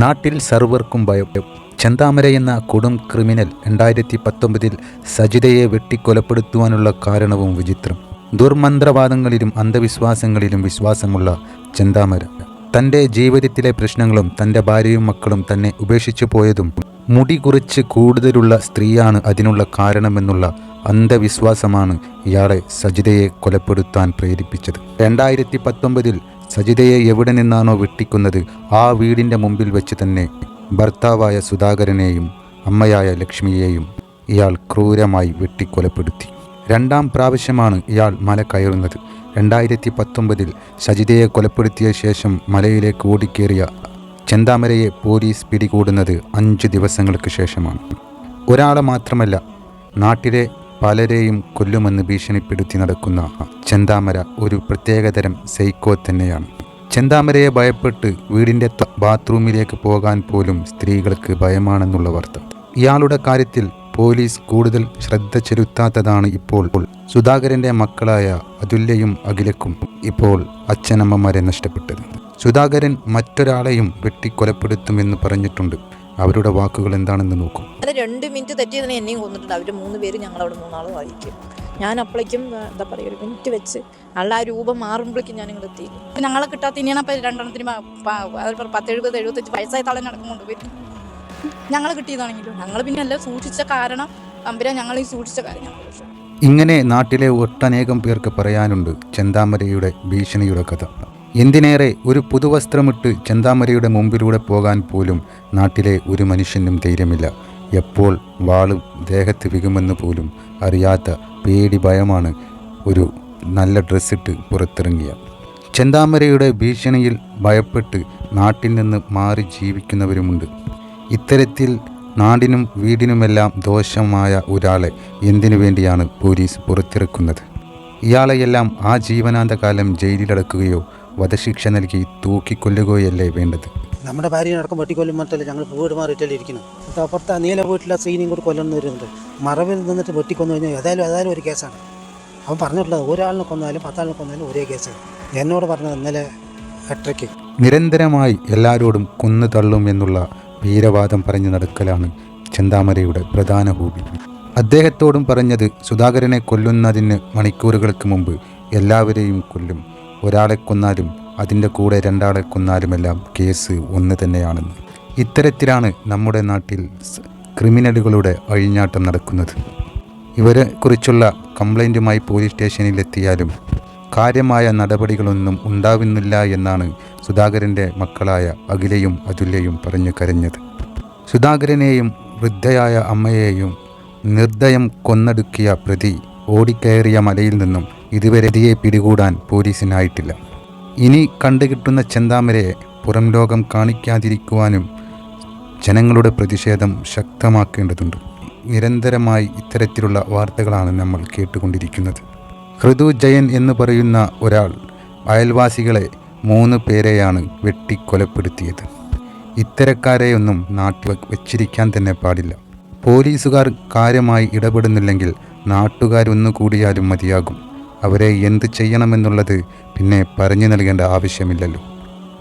നാട്ടിൽ സർവർക്കും ഭയം. ചെന്താമര എന്ന കൊടും ക്രിമിനൽ രണ്ടായിരത്തി പത്തൊമ്പതിൽ സജിതയെ വെട്ടിക്കൊലപ്പെടുത്തുവാനുള്ള കാരണവും വിചിത്രം. ദുർമന്ത്രവാദങ്ങളിലും അന്ധവിശ്വാസങ്ങളിലും വിശ്വാസമുള്ള ചെന്താമര. തന്റെ ജീവിതത്തിലെ പ്രശ്നങ്ങളും തന്റെ ഭാര്യയും മക്കളും തന്നെ ഉപേക്ഷിച്ചു പോയതും മുടി കുറിച്ച് കൂടുതലുള്ള സ്ത്രീയാണ് അതിനുള്ള കാരണമെന്നുള്ള അന്ധവിശ്വാസമാണ് ഇയാളെ സജിതയെ കൊലപ്പെടുത്താൻ പ്രേരിപ്പിച്ചത്. രണ്ടായിരത്തി പത്തൊമ്പതിൽ സജിതയെ എവിടെ നിന്നാണോ വെട്ടിക്കുന്നത് ആ വീടിന്റെ മുമ്പിൽ വെച്ച് തന്നെ ഭർത്താവായ സുധാകരനെയും അമ്മയായ ലക്ഷ്മിയെയും ഇയാൾ ക്രൂരമായി വെട്ടിക്കൊലപ്പെടുത്തി. രണ്ടാം പ്രാവശ്യമാണ് ഇയാൾ മല കയറുന്നത്. രണ്ടായിരത്തി പത്തൊമ്പതിൽ സജിതയെ കൊലപ്പെടുത്തിയ ശേഷം മലയിലേക്ക് ഓടിക്കേറിയ ചെന്താമരയെ പോലീസ് പിടികൂടുന്നത് അഞ്ച് ദിവസങ്ങൾക്ക് ശേഷമാണ്. ഒരാളെ മാത്രമല്ല നാട്ടിലെ പലരെയും കൊല്ലുമെന്ന് ഭീഷണിപ്പെടുത്തി നടക്കുന്ന ചെന്താമര ഒരു പ്രത്യേകതരം സൈക്കോ തന്നെയാണ്. ചെന്താമരയെ ഭയപ്പെട്ട് വീടിന്റെ ബാത്റൂമിലേക്ക് പോകാൻ പോലും സ്ത്രീകൾക്ക് ഭയമാണെന്നുള്ള വാർത്ത. ഇയാളുടെ കാര്യത്തിൽ പോലീസ് കൂടുതൽ ശ്രദ്ധ ചെലുത്താത്തതാണ് ഇപ്പോൾ. സുധാകരന്റെ മക്കളായ അതുല്യയും അഖിലക്കും ഇപ്പോൾ അച്ഛനമ്മമാരെ നഷ്ടപ്പെട്ടത്. സുധാകരൻ മറ്റൊരാളെയും വെട്ടിക്കൊലപ്പെടുത്തുമെന്ന് പറഞ്ഞിട്ടുണ്ട്. അവരുടെ വാക്കുകൾ എന്താണെന്ന് നോക്കും. അത് രണ്ട് മിനിറ്റ് തെറ്റിയതിനെ എന്നെയും കൊന്നിട്ടുണ്ട്. അവർ മൂന്ന് പേര് ഞങ്ങളവിടെ മൂന്നാളും വായിക്കും ഞാൻ അപ്പോഴേക്കും എന്താ പറയുക ഒരു മിനിറ്റ് വെച്ച് ആ രൂപം മാറുമ്പോഴേക്കും ഞാൻ ഇങ്ങോട്ട് എത്തി. അപ്പം ഞങ്ങളെ കിട്ടാത്ത ഇനിയാണ് അപ്പം രണ്ടെണ്ണത്തിന് പത്ത് എഴുപത് എഴുപത്തഞ്ച് വയസ്സായ തളം നടക്കുന്നുണ്ട്. വരും ഞങ്ങൾ കിട്ടിയതാണെങ്കിലും ഞങ്ങൾ പിന്നെ എല്ലാം സൂക്ഷിച്ച കാരണം തമ്പുരാൻ ഞങ്ങൾ ഈ സൂക്ഷിച്ച കാര്യം ഇങ്ങനെ നാട്ടിലെ ഒട്ടനേകം പേർക്ക് പറയാനുണ്ട് ചെന്താമരയുടെ ഭീഷണിയുടെ കഥ. എന്തിനേറെ ഒരു പുതുവസ്ത്രമിട്ട് ചെന്താമരയുടെ മുമ്പിലൂടെ പോകാൻ പോലും നാട്ടിലെ ഒരു മനുഷ്യനും ധൈര്യമില്ല. എപ്പോൾ വാളും ദേഹത്ത് വികുമെന്ന് പോലും അറിയാത്ത പേടി ഭയമാണ് ഒരു നല്ല ഡ്രസ്സിട്ട് പുറത്തിറങ്ങിയ. ചെന്താമരയുടെ ഭീഷണിയിൽ ഭയപ്പെട്ട് നാട്ടിൽ നിന്ന് മാറി ജീവിക്കുന്നവരുമുണ്ട്. ഇത്തരത്തിൽ നാടിനും വീടിനുമെല്ലാം ദോഷമായ ഒരാളെ എന്തിനു വേണ്ടിയാണ് പോലീസ് പുറത്തിറക്കുന്നത്? ഇയാളെയെല്ലാം ആ ജീവനാന്തകാലം ജയിലിലടക്കുകയോ വധശിക്ഷ നൽകി തൂക്കിക്കൊല്ലുകയല്ലേ വേണ്ടത്? നമ്മുടെ ഭാര്യ അടക്കം വെട്ടിക്കൊല്ലും മാത്രമല്ല ഞങ്ങൾ വീട് മാറിയിട്ടല്ലേ ഇരിക്കുന്നു അപ്പുറത്തെ ആ നീല വീട്ടിലെ സീനിയും കൂടി കൊല്ലണം വരുന്നുണ്ട്. മറവിൽ നിന്നിട്ട് വെട്ടിക്കൊന്നു കഴിഞ്ഞാൽ ഏതായാലും ഏതായാലും ഒരു കേസാണ്. അവൻ പറഞ്ഞിട്ടുള്ളത് ഒരാളിനെ കൊന്നാലും പത്താളിനെ കൊന്നാലും ഒരേ കേസാണ്. എന്നോട് പറഞ്ഞത് ഇന്നലെ എട്ടരയ്ക്ക്. നിരന്തരമായി എല്ലാവരോടും കൊന്നു തള്ളും എന്നുള്ള വീരവാദം പറഞ്ഞു നടക്കലാണ് ചെന്താമരയുടെ പ്രധാന ഹോബി അദ്ദേഹത്തോടും പറഞ്ഞത് സുധാകരനെ കൊല്ലുന്നതിന് മണിക്കൂറുകൾക്ക് മുമ്പ് എല്ലാവരെയും കൊല്ലും. ഒരാളെ കൊന്നാലും അതിന്റെ കൂടെ രണ്ടാളെ കൊന്നാലുമെല്ലാം കേസ് ഒന്ന് തന്നെയാണെന്ന്. ഇത്തരത്തിലാണ് നമ്മുടെ നാട്ടിൽ ക്രിമിനലുകളുടെ അഴിഞ്ഞാട്ടം നടക്കുന്നത്. ഇവരെ കുറിച്ചുള്ള കംപ്ലൈന്റുമായി പോലീസ് സ്റ്റേഷനിലെത്തിയാലും കാര്യമായ നടപടികളൊന്നും ഉണ്ടാവുന്നില്ല എന്നാണ് സുധാകരന്റെ മക്കളായ അഖിലയും അതുല്യയും പറഞ്ഞു കരഞ്ഞത്. സുധാകരനെയും വൃദ്ധയായ അമ്മയെയും നിർദ്ദയം കൊന്നടുക്കിയ പ്രതി ഓടിക്കയറിയ മലയിൽ നിന്നും ഇതുവരെ ഇതിയെ പിടികൂടാൻ പോലീസിനായിട്ടില്ല. ഇനി കണ്ടുകിട്ടുന്ന ചെന്താമരയെ പുറം ലോകം കാണിക്കാതിരിക്കുവാനും ജനങ്ങളുടെ പ്രതിഷേധം ശക്തമാക്കേണ്ടതുണ്ട്. നിരന്തരമായി ഇത്തരത്തിലുള്ള വാർത്തകളാണ് നമ്മൾ കേട്ടുകൊണ്ടിരിക്കുന്നത്. ഹൃദു ജയൻ എന്ന് പറയുന്ന ഒരാൾ അയൽവാസികളെ മൂന്ന് പേരെയാണ് വെട്ടിക്കൊലപ്പെടുത്തിയത്. ഇത്തരക്കാരെയൊന്നും നാട്ടിൽ വെച്ചിരിക്കാൻ തന്നെ പാടില്ല. പോലീസുകാർ കാര്യമായി ഇടപെടുന്നില്ലെങ്കിൽ നാട്ടുകാരൊന്നു കൂടിയാലും മതിയാകും. അവരെ എന്ത് ചെയ്യണമെന്നുള്ളത് പിന്നെ പറഞ്ഞു നൽകേണ്ട ആവശ്യമില്ലല്ലോ.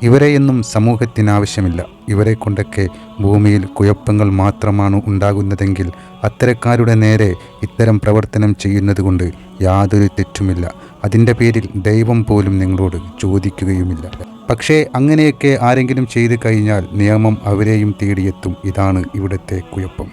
ഇവരെയൊന്നും സമൂഹത്തിനാവശ്യമില്ല ഇവരെ കൊണ്ടൊക്കെ ഭൂമിയിൽ കുഴപ്പങ്ങൾ മാത്രമാണ് ഉണ്ടാകുന്നതെങ്കിൽ അത്തരക്കാരുടെ നേരെ ഇത്തരം പ്രവർത്തനം ചെയ്യുന്നത് കൊണ്ട് യാതൊരു തെറ്റുമില്ല. അതിന്റെ പേരിൽ ദൈവം പോലും നിങ്ങളോട് ചോദിക്കുകയുമില്ല. പക്ഷേ അങ്ങനെയൊക്കെ ആരെങ്കിലും ചെയ്തു കഴിഞ്ഞാൽ നിയമം അവരെയും തേടിയെത്തും. ഇതാണ് ഇവിടുത്തെ കുഴപ്പം.